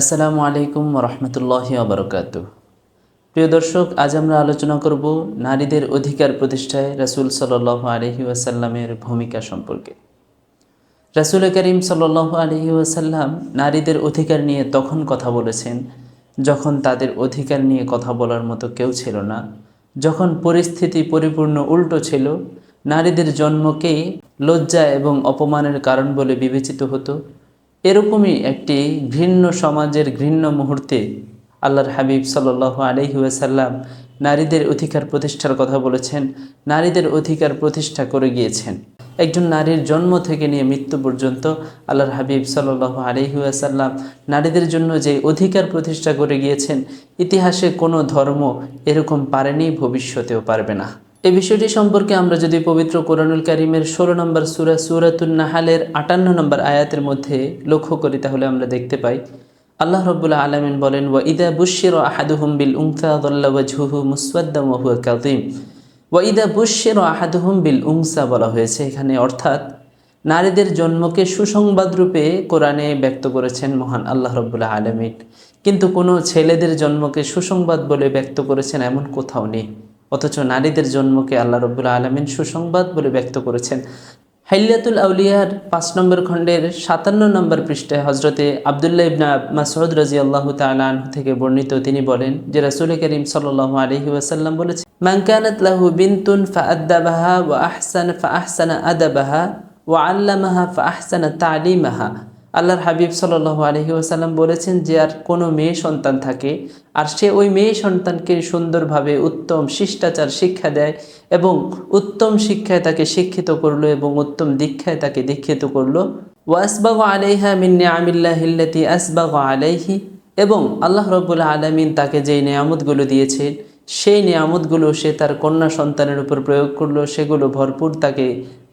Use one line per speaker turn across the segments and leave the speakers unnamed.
আসসালামু আলাইকুম রহমতুল্লাহি আবরকাত প্রিয় দর্শক, আজ আমরা আলোচনা করব নারীদের অধিকার প্রতিষ্ঠায় রাসুল সাল্লাহ আলহি ওয়াসাল্লামের ভূমিকা সম্পর্কে। রাসূল করিম সাল্লাহ আলহি ওয়াসাল্লাম নারীদের অধিকার নিয়ে তখন কথা বলেছেন, যখন তাদের অধিকার নিয়ে কথা বলার মতো কেউ ছিল না। যখন পরিস্থিতি পরিপূর্ণ উল্টো ছিল, নারীদের জন্মকে লজ্জা এবং অপমানের কারণ বলে বিবেচিত হতো। এরকমই একটি ঘৃণ্য সমাজের ঘৃণ্য মুহূর্তে আল্লাহর হাবিব সাল্লাহ আলহিউসাল্লাম নারীদের অধিকার প্রতিষ্ঠার কথা বলেছেন, নারীদের অধিকার প্রতিষ্ঠা করে গিয়েছেন। একজন নারীর জন্ম থেকে নিয়ে মৃত্যু পর্যন্ত আল্লাহর হাবিব সাল্লাহ আলহিউসাল্লাম নারীদের জন্য যে অধিকার প্রতিষ্ঠা করে গিয়েছেন, ইতিহাসে কোনো ধর্ম এরকম পারেনি, ভবিষ্যতেও পারবে না। এই বিষয়টি সম্পর্কে আমরা যদি পবিত্র কোরআনুল কারিমের ষোলো নম্বর সুরা সুরাতুল নাহালের আটান্ন নম্বর আয়াতের মধ্যে লক্ষ্য করি, তাহলে আমরা দেখতে পাই, আল্লাহ রব্বুল্লাহ আলমিন বলেন, ওয়া ইদা বুশির আহাদুহুম বিল উংসা দল্লাহু মুসওয়াদ্দাম ওয়াহুয়া কাদিম ওয়া ইদা বুশির আহাদুহুম বিল উংসা বলা হয়েছে এখানে, অর্থাৎ নারীদের জন্মকে সুসংবাদ রূপে কোরআনে ব্যক্ত করেছেন মহান আল্লাহ রব্বুল্লাহ আলমিন। কিন্তু কোনো ছেলেদের জন্মকে সুসংবাদ বলে ব্যক্ত করেছেন এমন কোথাও নেই। অথচ নারীদের জন্মকে আল্লাহ রব্বুল আলমিন সুসংবাদ বলে ব্যক্ত করেছেন। হাইলিয়াতুল আউলিয়ার পাঁচ নম্বর খণ্ডের সাতান্ন নম্বর পৃষ্ঠায় হজরতে আবদুল্লাহ ইবনা মাসউদ রাজি আল্লাহ তালান থেকে বর্ণিত তিনি বলেন যে রাসুল করিম সাল আলহি ওয়াসাল্লাম বলেছেন মানকানাত লাহু বিনতুন ফা আদাবাহা ও আহসান ফা আহসানা আদাবাহা ও আল্লামাহা ফা আহসানা তালিমাহা। আল্লাহর হাবিব সাল্লাহ আলহি আসাল্লাম বলেছেন যে আর কোনো মেয়ে সন্তান থাকে, আর সে ওই মেয়ে সন্তানকে সুন্দরভাবে উত্তম শিষ্টাচার শিক্ষা দেয় এবং উত্তম শিক্ষায় তাকে শিক্ষিত করল এবং উত্তম দীক্ষায় তাকে দীক্ষিত করল। ওয়াসবাগ আলাইহা মিন্নে আমিল্লাহিল্লাতি আসবাগ আলাইহি এবং আল্লাহ রবুল্লাহ আলমিন তাকে যেই নিয়ামতগুলো দিয়েছেন সেই নিয়ামতগুলো সে তার কন্যা সন্তানের উপর প্রয়োগ করল, সেগুলো ভরপুর তাকে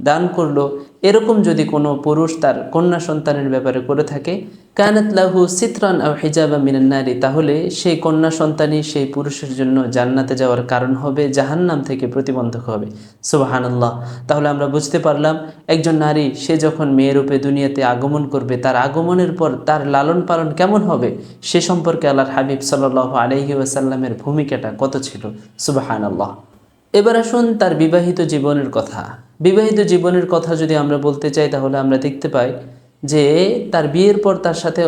দান করল। এরকম যদি কোনো পুরুষ তার কন্যা সন্তানের ব্যাপারে করে থাকে, কানাত লাহু সিত্রান আও হিজাবা নারী, তাহলে সেই কন্যা সন্তানই সেই পুরুষের জন্য জান্নাতে যাওয়ার কারণ হবে, জাহান্নাম থেকে প্রতিবন্ধক হবে। সুবাহানাল্লাহ। তাহলে আমরা বুঝতে পারলাম, একজন নারী সে যখন মেয়েরূপে দুনিয়াতে আগমন করবে, তার আগমনের পর তার লালন পালন কেমন হবে, সে সম্পর্কে আল্লাহর হাবিব সাল্লাহ আলহি ওয়াসাল্লামের ভূমিকাটা কত ছিল? সুবাহানাল্লাহ। এবার আসুন তার বিবাহিত জীবনের কথা। বিবাহিত জীবনের কথা যদি আমরা বলতে চাই, তাহলে আমরা দেখতে পাই যে তার বিয়ের পর তার সাথে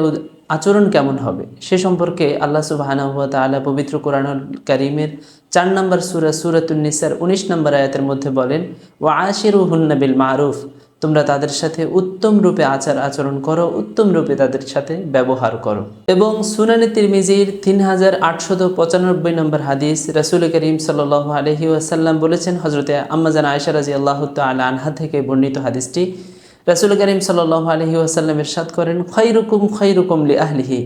আচরণ কেমন হবে, সে সম্পর্কে আল্লাহ সুবাহ তালা পবিত্র কোরআনুল করিমের চার নম্বর সুরা সুরাতুন্নিসার উনিশ নম্বর আয়াতের মধ্যে বলেন ও আশির হুন্নবিল মারুফ। তোমরা তাদের সাথে উত্তম রূপে আচার আচরণ করো, উত্তম রূপে তাদের সাথে ব্যবহার করো। এবং সুনানি তিরমিজির তিন হাজার আটশত পঁচানব্বই নম্বর হাদিস রাসুল করিম সাল আলহি আসাল্লাম বলেছেন হজরতে আম্মাজান আয়সা রাজি আল্লাহ তাল আনহা থেকে বর্ণিত হাদিসটি, রাসুল করিম সাল আলহি আসাল্লাম এরশাদ করেন, খৈরুকুম খৈরুকুম লি আহলিহি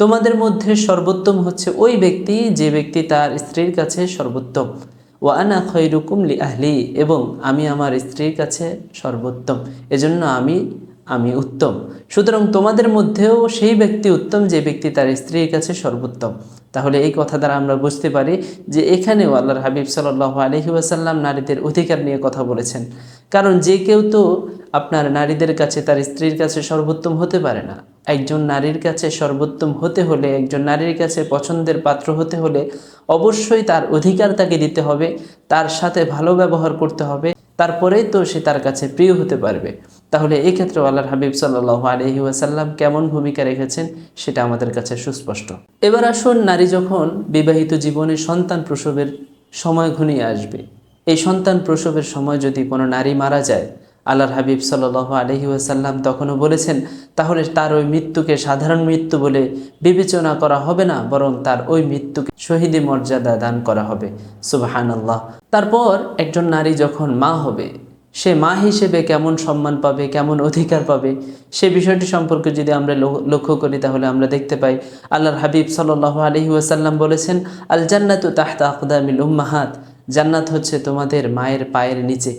তোমাদের মধ্যে সর্বোত্তম হচ্ছে ওই ব্যক্তি, যে ব্যক্তি তার স্ত্রীর কাছে সর্বোত্তম। ও আনা খৈরুকুম লি আহলি, এবং আমি আমার স্ত্রীর কাছে সর্বোত্তম। এজন্য আমি আমি উত্তম। সুতরাং তোমাদের মধ্যেও সেই ব্যক্তি উত্তম যে ব্যক্তি তার স্ত্রীর কাছে সর্বোত্তম। তাহলে এই কথা দ্বারা আমরা বুঝতে পারি যে এখানেও আল্লাহর হাবিব সাল্লাহ আলহি ওয়াসাল্লাম নারীদের অধিকার নিয়ে কথা বলেছেন। কারণ যে কেউ তো আপনার নারীদের কাছে তার স্ত্রীর কাছে সর্বোত্তম হতে পারে না। একজন নারীর কাছে সর্বোত্তম হতে হলে, একজন নারীর কাছে পছন্দের পাত্র হতে হলে অবশ্যই তার অধিকার তাকে দিতে হবে, তার সাথে ভালো ব্যবহার করতে হবে, তারপরেই তো সে তার কাছে প্রিয় হতে পারবে। তাহলে এই ক্ষেত্রে আল্লাহর হাবিব সাল্লাহ আলহি ওয়াসাল্লাম কেমন ভূমিকা রেখেছেন সেটা আমাদের কাছে সুস্পষ্ট। এবার আসুন নারী যখন বিবাহিত জীবনে সন্তান প্রসবের সময় ঘনিয়ে আসবে, এই সন্তান প্রসবের সময় যদি কোনো নারী মারা যায় আল্লাহর হাবিব সাল আলহি ওয়াসাল্লাম তখনও বলেছেন, তাহলে তার ওই মৃত্যুকে সাধারণ মৃত্যু বলে বিবেচনা করা হবে না, বরং তার ওই মৃত্যুকে শহীদি মর্যাদা দান করা হবে। সুবাহান আল্লাহ তারপর একজন নারী যখন মা হবে, সে মা হিসেবে কেমন সম্মান পাবে, কেমন অধিকার পাবে, সে বিষয়টি সম্পর্কে যদি আমরা লক্ষ্য করি, তাহলে আমরা দেখতে পাই, আল্লাহর হাবিব সাল্লাহ আলহি ওয়াসাল্লাম বলেছেন আল জান্নাতু তাহতা আকদামিল উম্মাহাত, জান্নাত হচ্ছে তোমাদের মায়ের পায়ের নিচে।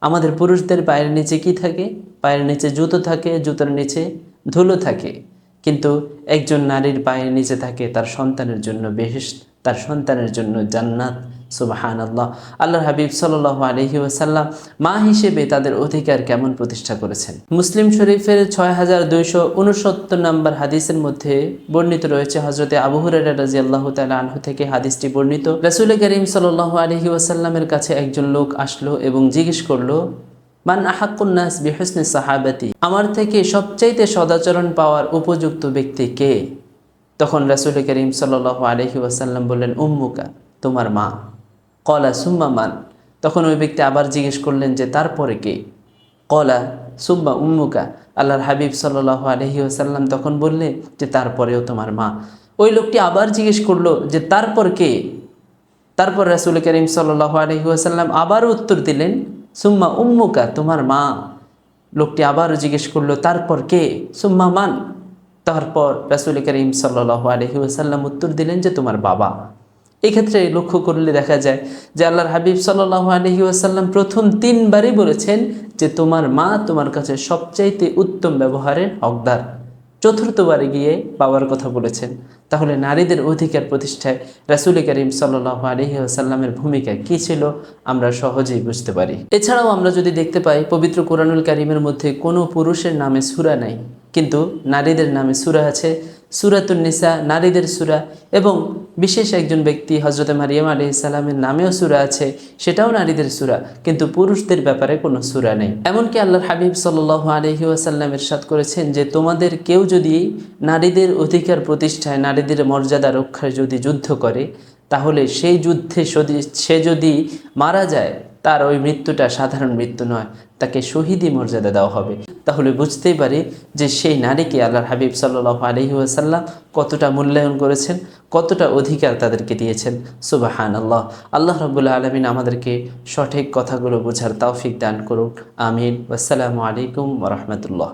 আমাদের পুরুষদের পায়ের নিচে কি থাকে? পায়ের নিচে জুতো থাকে, জুতোর নিচে ধুলো থাকে। কিন্তু একজন নারীর পায়ের নিচে থাকে তার সন্তানের জন্য বেশ তার সন্তানের জন্য জান্নাত। সুবাহান আল্লাহ আল্লাহ হাবিব সাল্লাহ আলহি ওয়াসাল্লাম মা হিসেবে তাদের অধিকার কেমন প্রতিষ্ঠা করেছেন? মুসলিম শরীফের ছয় হাজার দুইশো উনসত্তর নম্বর হাদিসের মধ্যে বর্ণিত রয়েছে হজরতে আবু হুরাইরা রাজি আল্লাহ আনহু থেকে হাদিসটি বর্ণিত। রাসুল করিম সাল্লাহ আলহি ওয়াসাল্লামের কাছে একজন লোক আসলো এবং জিজ্ঞেস করল, মান আহাকুন্নাস বিহসনে সাহাবাতি? আমার থেকে সবচাইতে সদাচরণ পাওয়ার উপযুক্ত ব্যক্তি কে? তখন রাসুল করিম সাল্লাহ আলহি ওয়াসাল্লাম বললেন, উম্মুকা, তোমার মা। কলা সুম্মা মান। তখন ওই ব্যক্তি আবার জিজ্ঞেস করলেন যে, তারপরে কে? কলা সুম্মা উম্মুকা। আল্লাহর হাবিব সাল্লাহ আলহি ওসাল্লাম তখন বললে যে, তারপরেও তোমার মা। ওই লোকটি আবার জিজ্ঞেস করল যে, তারপর কে? তারপর রাসুল করিম সাল্লাহ আলহি ওসাল্লাম আবারও উত্তর দিলেন, সুম্মা উম্মুকা, তোমার মা। লোকটি আবারও জিজ্ঞেস করল, তারপর কে? সুম্মা মান। তারপর রাসুল করিম সাল্লাহ আলহি ওসাল্লাম উত্তর দিলেন যে, তোমার বাবা। এক্ষেত্রে লক্ষ্য করলে দেখা যায় যে আল্লাহর হাবিব সাল্লাহ আলহি আসাল্লাম প্রথম তিনবারই বলেছেন যে তোমার মা তোমার কাছে সবচাইতে উত্তম ব্যবহারের হকদার। চতুর্থবারে গিয়ে বাবার কথা বলেছেন। তাহলে নারীদের অধিকার প্রতিষ্ঠায় রাসুল করিম সাল্লাহ আলহি আসাল্লামের ভূমিকা কী ছিল আমরা সহজেই বুঝতে পারি। এছাড়াও আমরা যদি দেখতে পাই, পবিত্র কোরআনুল কারিমের মধ্যে কোনো পুরুষের নামে সুরা নাই, কিন্তু নারীদের নামে সুরা আছে। সুরাতুন্নিসা নারীদের সুরা এবং বিশেষ একজন ব্যক্তি হজরত মারিয়াম আলি ইসালামের নামেও সুরা আছে, সেটাও নারীদের সুরা, কিন্তু পুরুষদের ব্যাপারে কোনো সুরা নেই। এমনকি আল্লাহর হাবিব সাল আলহি আসাল্লাম এরশাদ করেছেন যে, তোমাদের কেউ যদি নারীদের অধিকার প্রতিষ্ঠায়, নারীদের মর্যাদা রক্ষায় যদি যুদ্ধ করে, তাহলে সেই যুদ্ধে যদি সে যদি মারা যায় তার ওই মৃত্যুটা সাধারণ মৃত্যু নয়, তাকে শহীদি মর্যাদা দেওয়া হবে। তাহলে বুঝতেই পারি যে সেই নারীকে আল্লাহর হাবিব সাল্লাহ আলহি আসাল্লাম কতটা মূল্যায়ন করেছেন, কতটা অধিকার তাদেরকে দিয়েছেন। সুবাহান আল্লাহ আল্লাহ রবুল্লা আলমিন আমাদেরকে সঠিক কথাগুলো বোঝার তৌফিক দান করুক। আমিন। আসসালামু আলাইকুম রহমতুল্লাহ।